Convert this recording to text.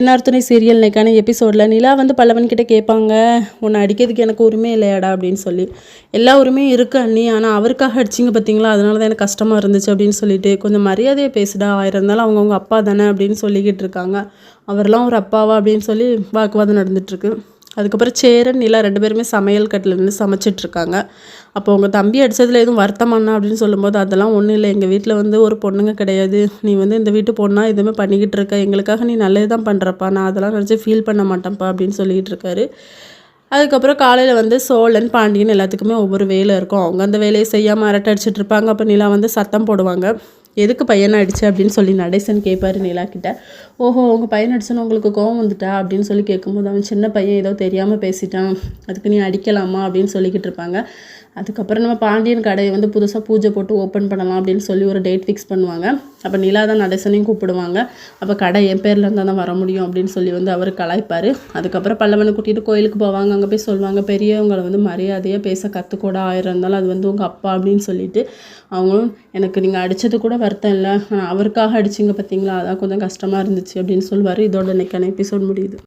இன்னார்த்துணை serial இன்னைக்கான எபிசோடில் நிலா வந்து பல்லவன்கிட்ட கேட்பாங்க உன்னை அடிக்கிறதுக்கு எனக்கு உரிமை இல்லையாடா? அப்படின்னு சொல்லி. எல்லா உரிமையும் இருக்கு அண்ணி ஆனால் அவருக்காக அடிச்சிங்க பார்த்தீங்களா அதனால தான் எனக்கு கஷ்டமாக இருந்துச்சு அப்படின்னு சொல்லிட்டு கொஞ்சம் மரியாதையை பேசுடா ஆயிரம் இருந்தாலும் அவங்கவுங்க அப்பா தானே அப்படின்னு சொல்லிக்கிட்டு இருக்காங்க. அவர்லாம் ஒரு அப்பாவா அப்படின்னு சொல்லி வாக்குவாதம் நடந்துட்டுருக்கு அதுக்கப்புறம் சேரன் நிலா ரெண்டு பேருமே சமையல் கட்டில் நின்று சமைச்சிட்டுருக்காங்க அப்போ உங்கள் தம்பி அடித்ததில் எதுவும் வருத்தமாண்ணா அப்படின்னு சொல்லும்போது அதெல்லாம் ஒன்றும் இல்லை. எங்கள் வீட்டில் வந்து ஒரு பொண்ணுங்க கிடையாது. நீ வந்து இந்த வீட்டு பொண்ணா? எதுவுமே பண்ணிக்கிட்டு இருக்க. எங்களுக்காக நீ நல்லது தான் பண்ணுறப்பா நான் அதெல்லாம் நினச்சி ஃபீல் பண்ண மாட்டேன்ப்பா அப்படின்னு சொல்லிகிட்டு இருக்காரு அதுக்கப்புறம் காலையில் வந்து சோழன் பாண்டியன் எல்லாத்துக்குமே ஒவ்வொரு வேலை இருக்கும். அவங்க அந்த வேலையை செய்யாமல் அரட்டை அடிச்சிட்டு இருப்பாங்க அப்போ நிலா வந்து சத்தம் போடுவாங்க. எதுக்கு பையனை அடிச்சு அப்படின்னு சொல்லி நடேசன் கேட்பாரு நிலா கிட்ட. ஓஹோ உங்கள் பையன் அடிச்சுன்னு உங்களுக்கு கோவம் வந்துட்டா அப்படின்னு சொல்லி கேட்கும்போது அவன் சின்ன பையன் ஏதோ தெரியாமல் பேசிட்டான். அதுக்கு நீ அடிக்கலாமா அப்படின்னு சொல்லிக்கிட்டு இருப்பாங்க. அதுக்கப்புறம் நம்ம பாண்டியன் கடையை வந்து புதுசாக பூஜை போட்டு ஓப்பன் பண்ணலாம் அப்படின்னு சொல்லி ஒரு டேட் ஃபிக்ஸ் பண்ணுவாங்க. அப்போ நிலா தான் நடேசனையும் கூப்பிடுவாங்க. அப்போ கடை என் பேரில் இருந்தால் தான் வர முடியும் அப்படின்னு சொல்லி வந்து அவர் கலாய்ப்பார். அதுக்கப்புறம் பல்லவனை கூட்டிகிட்டு கோயிலுக்கு போவாங்க. அங்கே போய் சொல்லுவாங்க பெரியவங்களை வந்து மரியாதையாக பேச கற்றுக்கூட ஆயிரம் இருந்தாலும் அது வந்து உங்கள் அப்பா அப்படின்னு சொல்லிட்டு அவங்களும் எனக்கு நீங்கள் அடித்தது கூட வருத்தம் இல்லை. அவருக்காக அடிச்சிங்க பார்த்தீங்களா அதான் கொஞ்சம் கஷ்டமாக இருந்துச்சு அப்படின்னு சொல்லுவார் இதோட இன்றைக்கான எபிசோட் முடியுது.